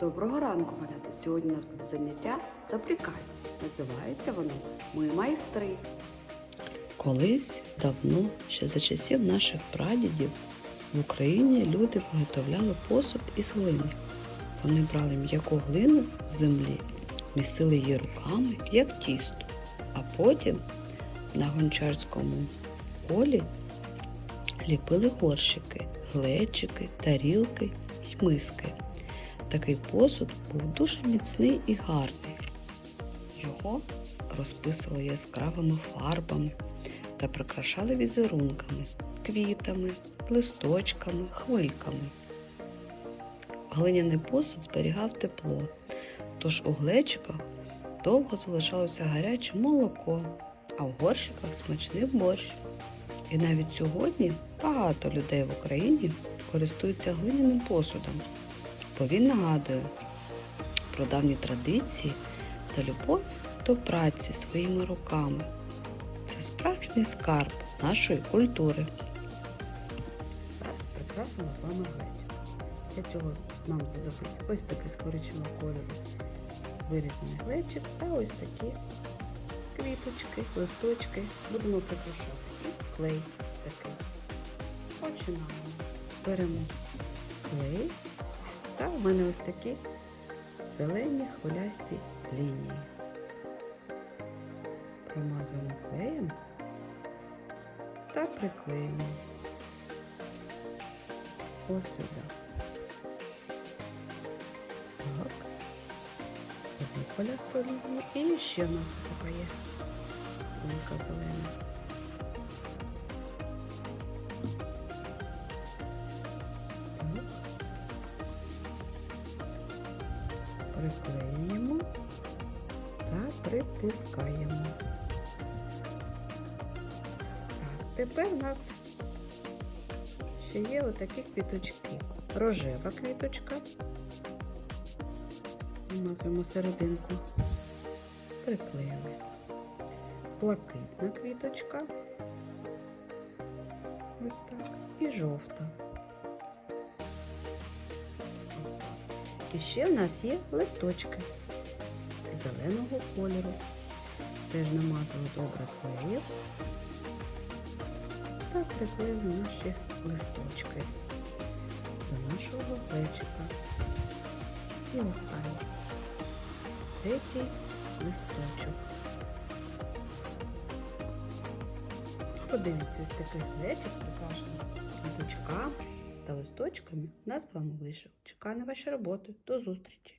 Доброго ранку, малята! Сьогодні у нас буде заняття з аплікації. Називається воно Ми майстри. Колись давно, ще за часів наших прадідів, в Україні люди виготовляли посуд із глини. Вони брали м'яку глину з землі, місили її руками, як тісто, а потім на гончарському полі ліпили горщики, глечики, тарілки й миски. Такий посуд був дуже міцний і гарний. Його розписували яскравими фарбами та прикрашали візерунками, квітами, листочками, хвильками. Глиняний посуд зберігав тепло, тож у глечиках довго залишалося гаряче молоко, а в горщиках смачний борщ. І навіть сьогодні багато людей в Україні користуються глиняним посудом, бо він нагадує про давні традиції та любов до праці своїми руками. Це справжній скарб нашої культури. Зараз прикрасимо з вами глечик. Для цього нам знадобиться ось такий з коричневого кольору вирізаний глечик та ось такі квіточки, листочки. Будемо прикрашати. І клей ось такий. Починаємо. Беремо клей та в мене ось такі зелені хвилясті лінії. Промазуємо клеєм та приклеїмо ось сюди. Так. Одну хвилясту лінію. І ще в нас така є. Велика зелена. Так. Приклеюємо та притискаємо. Так, тепер у нас ще є отакі квіточки. Рожева квіточка. Намазуємо серединку. Приклеїли. Блакитна квіточка. Ось так. І жовта. І ще в нас є листочки зеленого кольору. Теж намазали добре клеїв та приклеїли наші листочки до нашого глечика. І останній третій листочок. Подивіться, ось такий глечик та листочками. Нас з вами вийшов. Чекаю на ваші роботи. До зустрічі!